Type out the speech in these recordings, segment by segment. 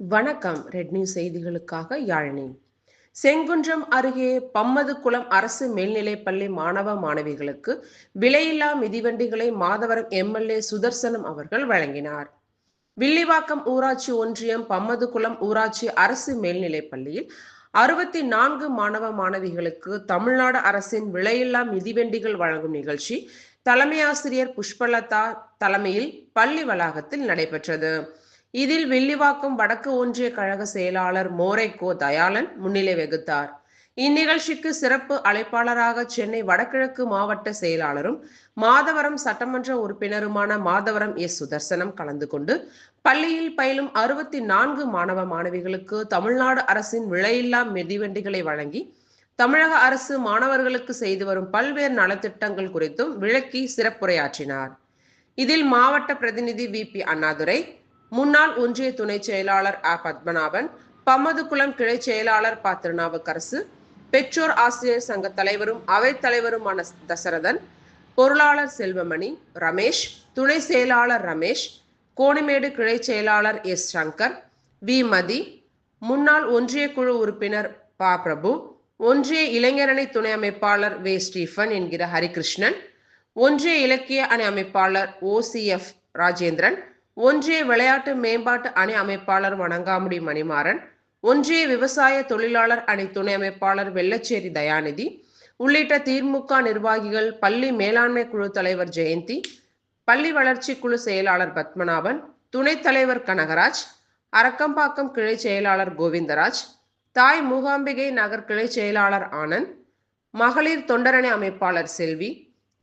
வணக்கம் red news செய்திகளுக்காக யாழினி. செங்குன்றம் அருகே பம்மதுகுளம் அரசு மேல்நிலைப்பள்ளி மாணவ மாணவிகளுக்கு விலையில்லா மிதிவண்டிகளை மாதவரம் எம்எல்ஏ சுதர்சனம் அவர்கள் வழங்கினார். வில்லிவாக்கம் ஊராட்சி ஒன்றியம் பம்மதுகுளம் ஊராட்சி அரசு மேல்நிலைப்பள்ளியில் அறுபத்தி நான்கு மாணவ மாணவிகளுக்கு தமிழ்நாடு அரசின் விலையில்லா மிதிவண்டிகள் வழங்கும் நிகழ்ச்சி தலைமை ஆசிரியர் புஷ்பலதா தலைமையில் பள்ளி வளாகத்தில் நடைபெற்றது. இதில் வில்லிவாக்கம் வடக்கு ஒன்றிய கழக செயலாளர் மோரைக்கோ தயாளன் முன்னிலை வகுத்தார். இந்நிகழ்ச்சிக்கு சிறப்பு அழைப்பாளராக சென்னை வடகிழக்கு மாவட்ட செயலாளரும் மாதவரம் சட்டமன்ற உறுப்பினருமான மாதவரம் எஸ். சுதர்சனம் கலந்து கொண்டு பள்ளியில் பயிலும் அறுபத்தி நான்கு மாணவ மாணவிகளுக்கு தமிழ்நாடு அரசின் விலையில்லா மிதிவண்டிகளை வழங்கி தமிழக அரசு மாணவர்களுக்கு செய்து வரும் பல்வேறு நலத்திட்டங்கள் குறித்தும் விளக்கி சிறப்புரையாற்றினார். இதில் மாவட்ட பிரதிநிதி வி. பி. அண்ணாதுரை முன்னாள் ஒன்றிய துணை செயலாளர் அ பத்மநாபன் பம்மதுகுளம் கிளை செயலாளர் ப. திருநாவுக்கரசு பெற்றோர் ஆசிரியர் சங்க தலைவரும் அவைத் தலைவருமான தசரதன் பொருளாளர் செல்வமணி ரமேஷ் துணை செயலாளர் ரமேஷ் கோணிமேடு கிளை செயலாளர் எஸ். சங்கர் வி. மதி முன்னாள் ஒன்றிய குழு உறுப்பினர் ப. பிரபு ஒன்றிய இளைஞரணி துணை அமைப்பாளர் வே. ஸ்டீஃபன் என்கிற ஹரிகிருஷ்ணன் ஒன்றிய இலக்கிய அணி அமைப்பாளர் ஓசிஎஃப் ராஜேந்திரன் ஒன்றிய விளையாட்டு மேம்பாட்டு அணி அமைப்பாளர் வணங்காமுடி மணிமாறன் ஒன்றிய விவசாய தொழிலாளர் அணி துணை அமைப்பாளர் வெள்ளச்சேரி தயாநிதி உள்ளிட்ட திமுக நிர்வாகிகள் பள்ளி மேலாண்மை குழு தலைவர் ஜெயந்தி பள்ளி வளர்ச்சி குழு செயலாளர் பத்மநாபன் துணைத் தலைவர் கனகராஜ் அரக்கம்பாக்கம் கிளை செயலாளர் கோவிந்தராஜ் தாய் மூகாம்பிகை நகர் கிளை செயலாளர் ஆனந்த் மகளிர் தொண்டரணி அமைப்பாளர் செல்வி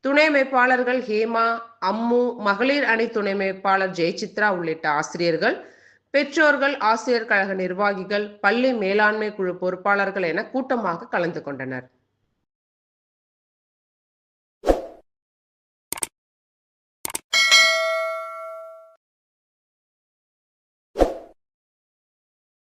துணை அமைப்பாளர்கள் ஹேமா அம்மு மகளிர் அணி துணை அமைப்பாளர் ஜெயசித்ரா உள்ளிட்ட ஆசிரியர்கள் பெற்றோர்கள் ஆசிரியர் கழக நிர்வாகிகள் பள்ளி மேலாண்மை குழு பொறுப்பாளர்கள் என கூட்டமாக கலந்து கொண்டனர்.